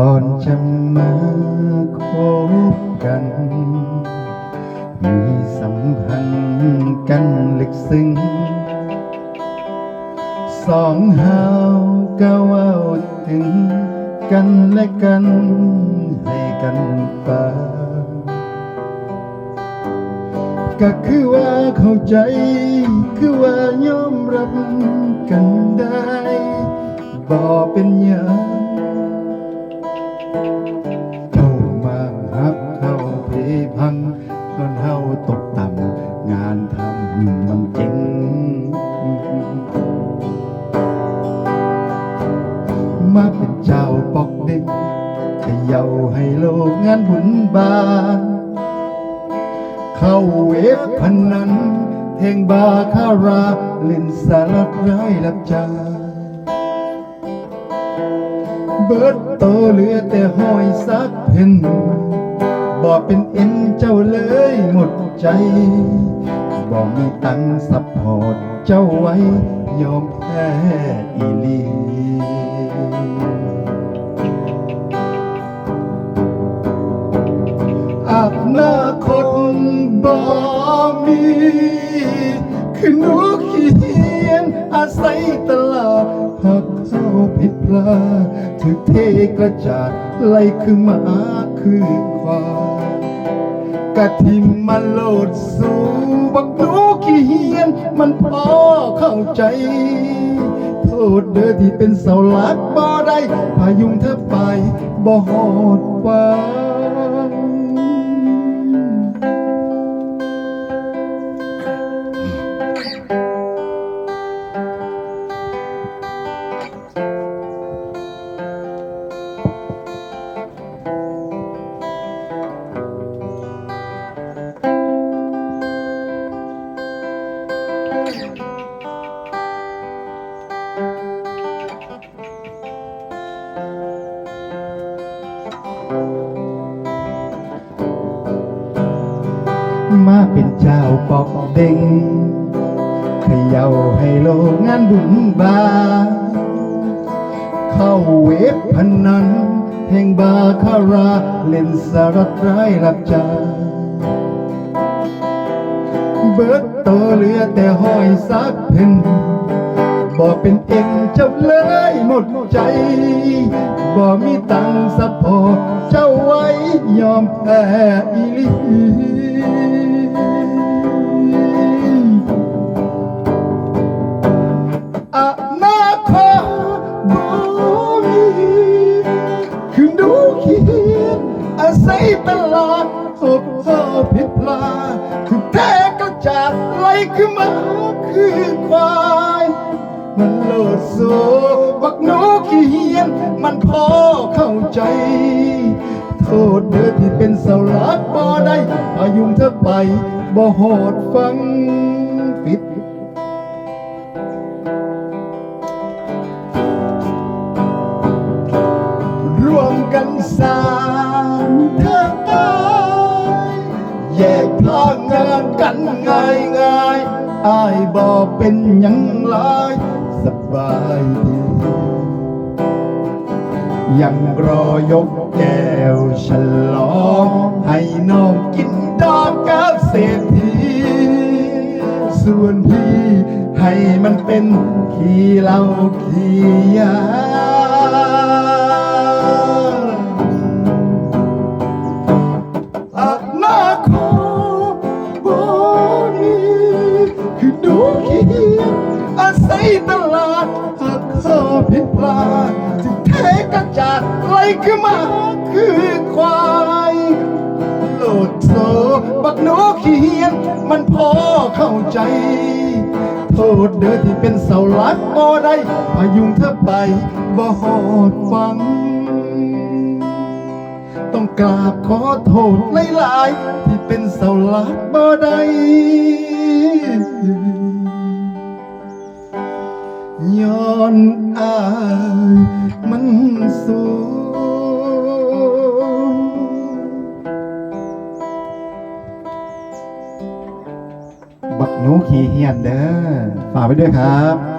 ก่อนจะมาคบกัน มีสัมพันธ์กันลึกซึ้ง สองเฮาก็เว่าถึงกันและกันให้กันฟังก็คือว่าเข้าใจ คือว่ายอมรับกันได้ บ่เป็นหยัง บาน เข้าเวฟพนันเพลงบาคาราเล่นสารร้ายรับจาเบิดโตเหลือแต่ห้อยสักเพนบอกเป็นเอ็นเจ้าเลยหมดใจบอกมีตังค์ซัพพอร์ตเจ้าไว้ ยอมแพ้อีลี อนาคตบ่มีคือนูเขียนอาศัยตลาดหากเข้าผิดพลาดถือเทกระจาดไล่คือหมาคือควายกะทิมมาโลดสู่บักหนูเขียน มันพอเข้าใจโทษเด้อที่เป็นเสาหลักบ่ได้พายุงเธอไปบ่หอดฟ้า มาเป็นเจ้าปอกเด้งเขย่าให้โลกงานบุญบา เข้าเวฟพนันเพลงบาคารา เล่นสารร้ายรับจา เบิดโตเหลือแต่ห้อยสักเพนบ่เป็นเองเจ้าเลยหมดใจบ่มีตังค์ซัพพอเจ้าไว้ยอมแพ้อีหลีอนาคตบ่มีคือดูเขียนอาศัยตลาดพบอผิดพลาด คือมาคือควายมันโลดโซบักนูเขียน มันพอเข้าใจ โทษเด้อที่เป็นเสาหลักบ่ได้พายุงเธอไปบ่หอดฟังปิดรวมกันสางเธอตายแยกพลาง กันง่ายง่ายๆอายบอกเป็นหยังหลายสบายดียังรอยกแก้วฉลองให้น้องกินดอกกับเศรษฐีส่วนพี่ให้มันเป็นขี้เหล้าขี้ยา อาศัยตลาดหากข้าผิดพลาดจึงเทกระจาดไล่คือหมาคือควายโหลดโซบักหนูเขียนมันพอเข้าใจโทษเด้อที่เป็นเสาหลักบ่ได้พายุงเธอไปบ่หอดฟัง ต้องกราบขอโทษหลายๆที่เป็นเสาหลักบ่ได้ อายมันสูง บักหนูขี่เหียนเด้อฝากไปด้วยครับ